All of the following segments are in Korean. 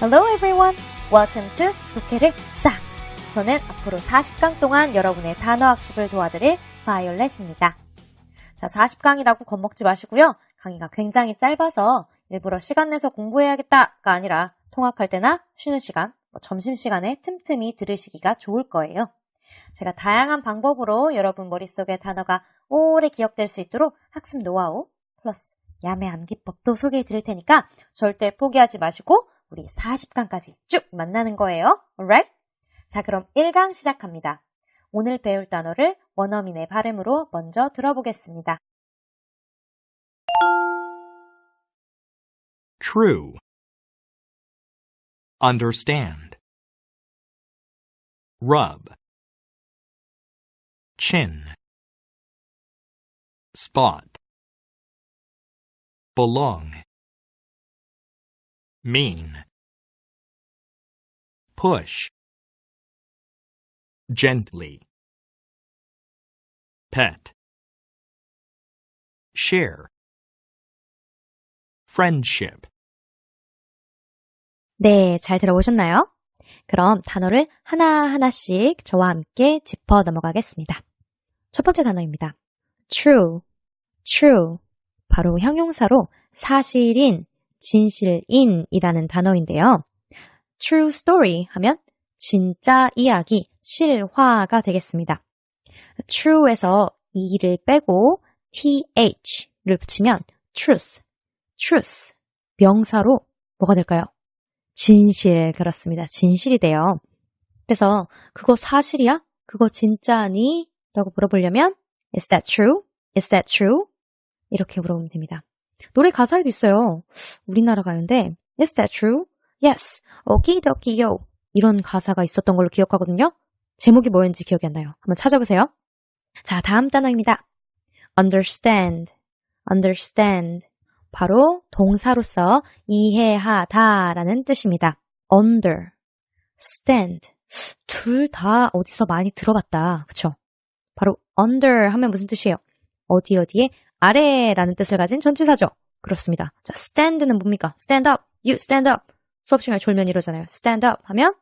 Hello everyone. Welcome to 독해를 싹. 저는 앞으로 40강 동안 여러분의 단어 학습을 도와드릴 바이올렛입니다. 자, 40강이라고 겁먹지 마시고요. 강의가 굉장히 짧아서 일부러 시간 내서 공부해야겠다가 아니라 통학할 때나 쉬는 시간, 뭐 점심 시간에 틈틈이 들으시기가 좋을 거예요. 제가 다양한 방법으로 여러분 머릿속에 단어가 오래 기억될 수 있도록 학습 노하우 플러스 야매 암기법도 소개해 드릴 테니까 절대 포기하지 마시고 우리 40강까지 쭉 만나는 거예요. alright? 자, 그럼 1강 시작합니다. 오늘 배울 단어를 원어민의 발음으로 먼저 들어보겠습니다. True. Understand. Rub. Chin. Spot. Belong. Mean. Push. Gently. Pet. Share. Friendship. 네, 잘 들어보셨나요? 그럼 단어를 하나하나씩 저와 함께 짚어 넘어가겠습니다. 첫 번째 단어입니다. true, true. 바로 형용사로 사실인, 진실인이라는 단어인데요. True story 하면 진짜 이야기, 실화가 되겠습니다. true에서 e를 빼고 th를 붙이면 truth, truth. 명사로 뭐가 될까요? 진실, 그렇습니다. 진실이 돼요. 그래서 그거 사실이야? 그거 진짜니? 라고 물어보려면 Is that true? Is that true? 이렇게 물어보면 됩니다. 노래 가사에도 있어요. 우리나라 가요인데 Is that true? Yes. 오키도키요. 이런 가사가 있었던 걸로 기억하거든요. 제목이 뭐였는지 기억이 안 나요. 한번 찾아보세요. 자, 다음 단어입니다. understand, understand. 바로 동사로서 이해하다 라는 뜻입니다. under, stand. 둘 다 어디서 많이 들어봤다. 그쵸? 바로 under 하면 무슨 뜻이에요? 어디 어디에 아래라는 뜻을 가진 전치사죠. 그렇습니다. 자, stand는 뭡니까? stand up, you stand up. 수업 시간에 졸면 이러잖아요. stand up 하면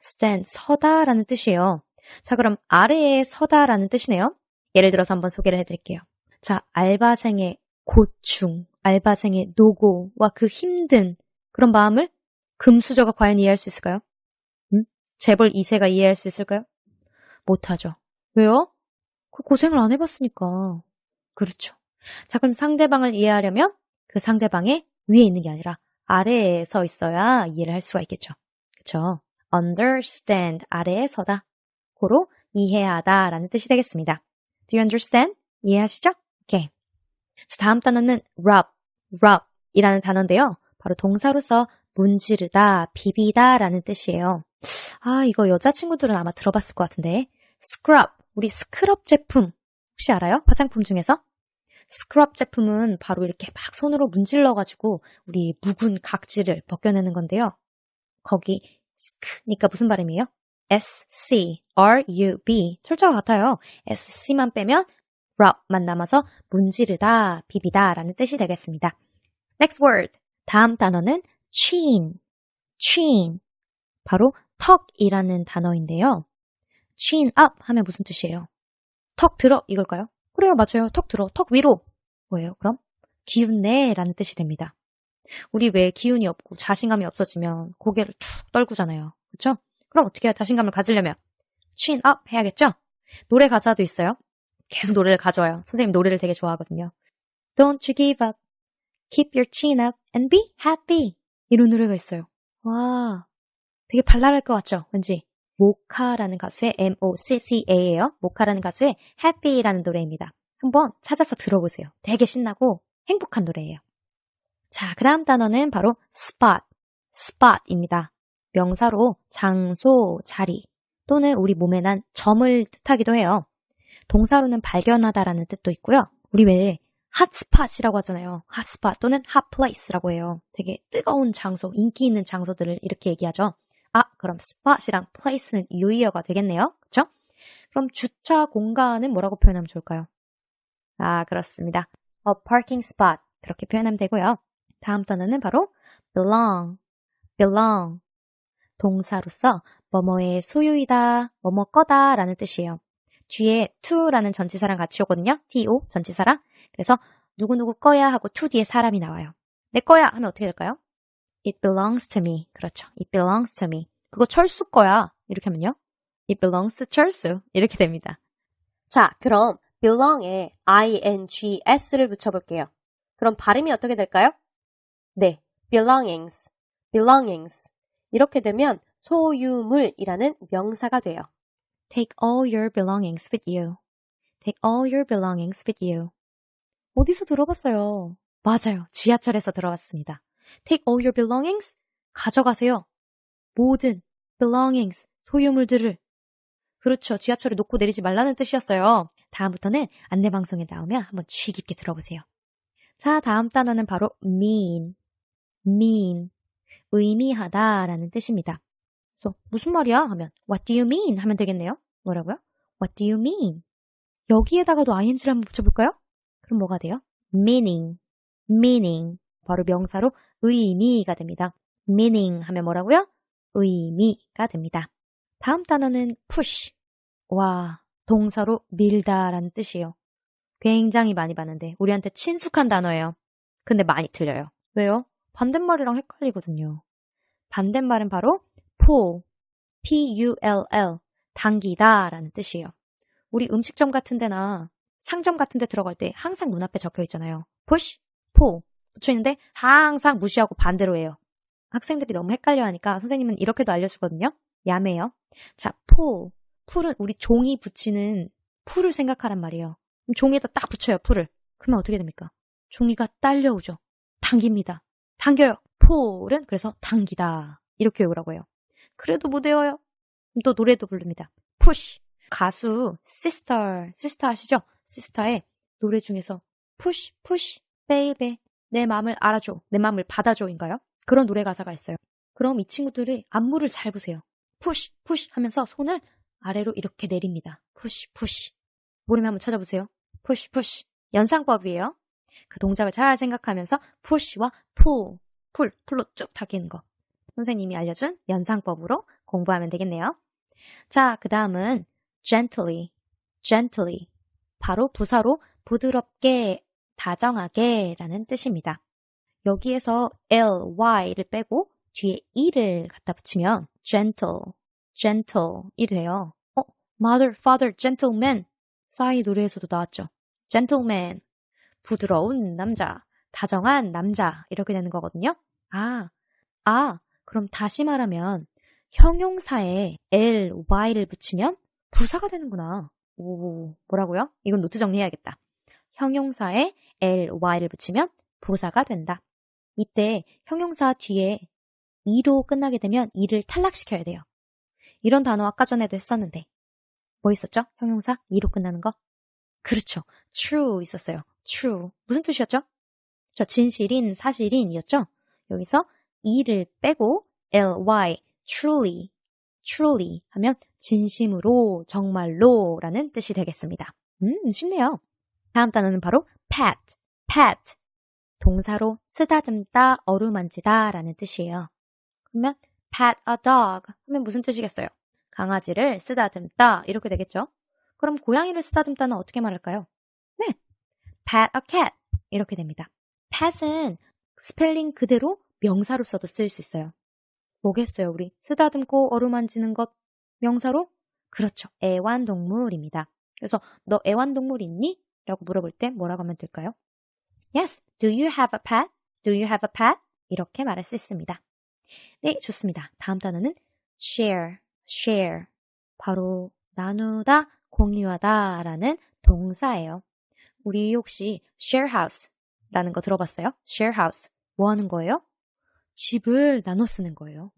stand, 서다라는 뜻이에요. 자, 그럼 아래에 서다라는 뜻이네요. 예를 들어서 한번 소개를 해 드릴게요. 자, 알바생의 고충, 알바생의 노고와 그 힘든 그런 마음을 금수저가 과연 이해할 수 있을까요? 음? 재벌 2세가 이해할 수 있을까요? 못하죠. 왜요? 그 고생을 안 해봤으니까. 그렇죠. 자, 그럼 상대방을 이해하려면 그 상대방의 위에 있는 게 아니라 아래에 서 있어야 이해를 할 수가 있겠죠. 그쵸? understand, 아래에 서다. 고로 이해하다 라는 뜻이 되겠습니다. Do you understand? 이해하시죠? 오케이. 자, 다음 단어는 rub, rub 이라는 단어인데요. 바로 동사로서 문지르다, 비비다 라는 뜻이에요. 아, 이거 여자친구들은 아마 들어봤을 것 같은데. scrub, 우리 스크럽 제품 혹시 알아요? 화장품 중에서? 스크럽 제품은 바로 이렇게 막 손으로 문질러가지고 우리 묵은 각질을 벗겨내는 건데요. 거기 sk니까 무슨 발음이에요? S-C-R-U-B. 철자가 같아요. S-C만 빼면 rub만 남아서 문지르다, 비비다 라는 뜻이 되겠습니다. Next word. 다음 단어는 chin. chin. 바로 턱이라는 단어인데요. chin up 하면 무슨 뜻이에요? 턱 들어 이걸까요? 그래요, 맞아요. 턱 들어, 턱 위로. 뭐예요, 그럼? 기운내 라는 뜻이 됩니다. 우리 왜 기운이 없고 자신감이 없어지면 고개를 툭 떨구잖아요. 그쵸? 그럼 어떻게 해요? 자신감을 가지려면? chin 해야겠죠? 노래 가사도 있어요. 계속 노래를 가져와요. 선생님 노래를 되게 좋아하거든요. Don't you give up. Keep your chin up and be happy. 이런 노래가 있어요. 와, 되게 발랄할 것 같죠? 왠지. 모카라는 가수의 M-O-C-C-A예요. 모카라는 가수의 Happy라는 노래입니다. 한번 찾아서 들어보세요. 되게 신나고 행복한 노래예요. 자, 그 다음 단어는 바로 spot, spot입니다. 명사로 장소, 자리 또는 우리 몸에 난 점을 뜻하기도 해요. 동사로는 발견하다라는 뜻도 있고요. 우리 왜 핫스팟이라고 하잖아요. 핫스팟 또는 핫플레이스라고 해요. 되게 뜨거운 장소, 인기 있는 장소들을 이렇게 얘기하죠. 아, 그럼 스팟이랑 place는 유의어가 되겠네요. 그쵸? 그럼 주차 공간은 뭐라고 표현하면 좋을까요? 아, 그렇습니다. A parking spot. 그렇게 표현하면 되고요. 다음 단어는 바로 belong. belong. 동사로서 뭐뭐의 소유이다, 뭐뭐 거다 라는 뜻이에요. 뒤에 to라는 전치사랑 같이 오거든요. to 전치사랑. 그래서 누구누구 거야 하고 to 뒤에 사람이 나와요. 내 거야 하면 어떻게 될까요? It belongs to me. 그렇죠. It belongs to me. 그거 철수 거야. 이렇게 하면요. It belongs to 철수. 이렇게 됩니다. 자, 그럼 belong에 ings를 붙여볼게요. 그럼 발음이 어떻게 될까요? 네, belongings, belongings. 이렇게 되면 소유물이라는 명사가 돼요. Take all your belongings with you. Take all your belongings with you. 어디서 들어봤어요? 맞아요. 지하철에서 들어봤습니다. Take all your belongings. 가져가세요. 모든 belongings, 소유물들을. 그렇죠. 지하철에 놓고 내리지 말라는 뜻이었어요. 다음부터는 안내방송에 나오면 한번 취 깊게 들어보세요. 자, 다음 단어는 바로 mean. mean. 의미하다 라는 뜻입니다. 그래서 무슨 말이야? 하면 what do you mean? 하면 되겠네요. 뭐라고요? what do you mean? 여기에다가도 ing를 한번 붙여볼까요? 그럼 뭐가 돼요? meaning. meaning. 바로 명사로 의미가 됩니다. meaning 하면 뭐라고요? 의미가 됩니다. 다음 단어는 push. 와, 동사로 밀다라는 뜻이에요. 굉장히 많이 봤는데 우리한테 친숙한 단어예요. 근데 많이 틀려요. 왜요? 반대말이랑 헷갈리거든요. 반대말은 바로 pull, p-u-l-l, 당기다 라는 뜻이에요. 우리 음식점 같은 데나 상점 같은 데 들어갈 때 항상 문 앞에 적혀 있잖아요. push, pull 붙여 있는데 항상 무시하고 반대로 해요. 학생들이 너무 헷갈려 하니까 선생님은 이렇게도 알려주거든요. 야매요. 자, pull. 풀은 우리 종이 붙이는 풀을 생각하란 말이에요. 종이에다 딱 붙여요, 풀을. 그러면 어떻게 됩니까? 종이가 딸려오죠. 당깁니다. 당겨요. pull은 그래서 당기다. 이렇게 외우라고 해요. 그래도 못 외워요. 또 노래도 부릅니다. push. 가수 sister, sister 아시죠? sister의 노래 중에서 push, push, baby. 내 마음을 알아줘. 내 마음을 받아줘인가요? 그런 노래 가사가 있어요. 그럼 이 친구들이 안무를 잘 보세요. push, push 하면서 손을 아래로 이렇게 내립니다. push, push. 모르면 한번 찾아보세요. push, push. 연상법이에요. 그 동작을 잘 생각하면서 push와 pull, pull, pull로 쭉 당기는 거. 선생님이 알려준 연상법으로 공부하면 되겠네요. 자, 그 다음은 gently, gently. 바로 부사로 부드럽게, 다정하게 라는 뜻입니다. 여기에서 l, y를 빼고 뒤에 e를 갖다 붙이면 gentle, gentle 이 돼요. 어, mother, father, gentleman. 싸이 노래에서도 나왔죠. gentleman. 부드러운 남자, 다정한 남자 이렇게 되는 거거든요. 아, 아, 그럼 다시 말하면 형용사에 l, y를 붙이면 부사가 되는구나. 오, 뭐라고요? 이건 노트 정리해야겠다. 형용사에 l, y를 붙이면 부사가 된다. 이때 형용사 뒤에 이로 끝나게 되면 이를 탈락시켜야 돼요. 이런 단어 아까 전에도 했었는데 뭐 있었죠? 형용사 이로 끝나는 거? 그렇죠. true 있었어요. true. 무슨 뜻이었죠? 저 진실인, 사실인이었죠? 여기서 이를 빼고 ly, truly, truly 하면 진심으로, 정말로 라는 뜻이 되겠습니다. 음, 쉽네요. 다음 단어는 바로 pat, pat. 동사로 쓰다듬다, 어루만지다 라는 뜻이에요. 그러면 pat a dog 하면 무슨 뜻이겠어요? 강아지를 쓰다듬다 이렇게 되겠죠? 그럼 고양이를 쓰다듬다는 어떻게 말할까요? 네, pat a cat 이렇게 됩니다. pat은 스펠링 그대로 명사로서도 쓰일 수 있어요. 뭐겠어요, 우리? 쓰다듬고 어루만지는 것 명사로? 그렇죠. 애완동물입니다. 그래서 너 애완동물 있니? 라고 물어볼 때 뭐라고 하면 될까요? Yes. Do you have a pet? Do you have a pet? 이렇게 말할 수 있습니다. 네, 좋습니다. 다음 단어는 share, share. 바로 나누다, 공유하다 라는 동사예요. 우리 혹시 share house 라는 거 들어봤어요? share house. 뭐 하는 거예요? 집을 나눠 쓰는 거예요.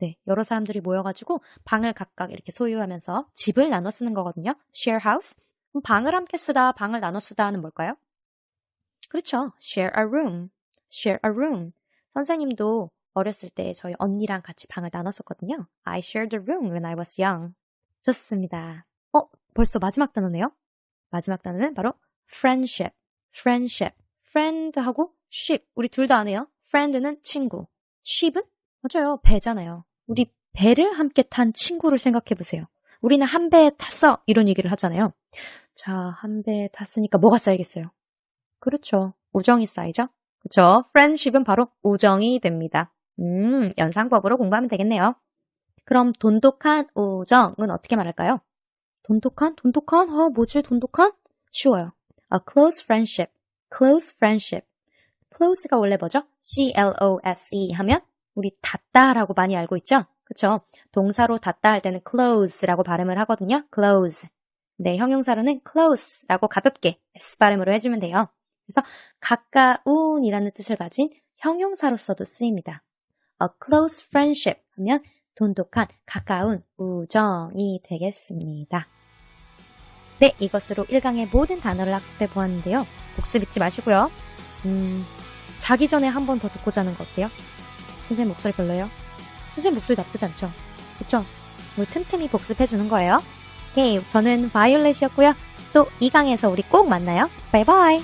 네, 여러 사람들이 모여가지고 방을 각각 이렇게 소유하면서 집을 나눠 쓰는 거거든요. share house. 그럼 방을 함께 쓰다, 방을 나눠 쓰다는 뭘까요? 그렇죠. share a room. share a room. 선생님도 어렸을 때 저희 언니랑 같이 방을 나눴었거든요. I shared a room when I was young. 좋습니다. 어, 벌써 마지막 단어네요. 마지막 단어는 바로 friendship. friendship. friend하고 ship. 우리 둘 다 아네요. friend는 친구. ship은 맞아요. 배잖아요. 우리 배를 함께 탄 친구를 생각해 보세요. 우리는 한 배에 탔어. 이런 얘기를 하잖아요. 자, 한 배에 탔으니까 뭐가 쌓이겠어요? 그렇죠. 우정이 쌓이죠? 그쵸? friendship은 바로 우정이 됩니다. 음, 연상법으로 공부하면 되겠네요. 그럼 돈독한 우정은 어떻게 말할까요? 돈독한? 돈독한? 아, 뭐지? 돈독한? 쉬워요. A close friendship. close friendship. close가 원래 뭐죠? C-L-O-S-E 하면 우리 닿다라고 많이 알고 있죠? 그쵸? 동사로 닿다 할 때는 close라고 발음을 하거든요. close. 네, 형용사로는 close라고 가볍게 S 발음으로 해주면 돼요. 그래서 가까운이라는 뜻을 가진 형용사로서도 쓰입니다. A close friendship 하면 돈독한 가까운 우정이 되겠습니다. 네, 이것으로 1강의 모든 단어를 학습해 보았는데요. 복습 잊지 마시고요. 음, 자기 전에 한 번 더 듣고 자는 거 어때요? 선생님 목소리 별로예요? 선생님 목소리 나쁘지 않죠? 그쵸? 우리 틈틈이 복습해 주는 거예요. 오케이, 저는 바이올렛이었고요. 또 2강에서 우리 꼭 만나요. 바이바이!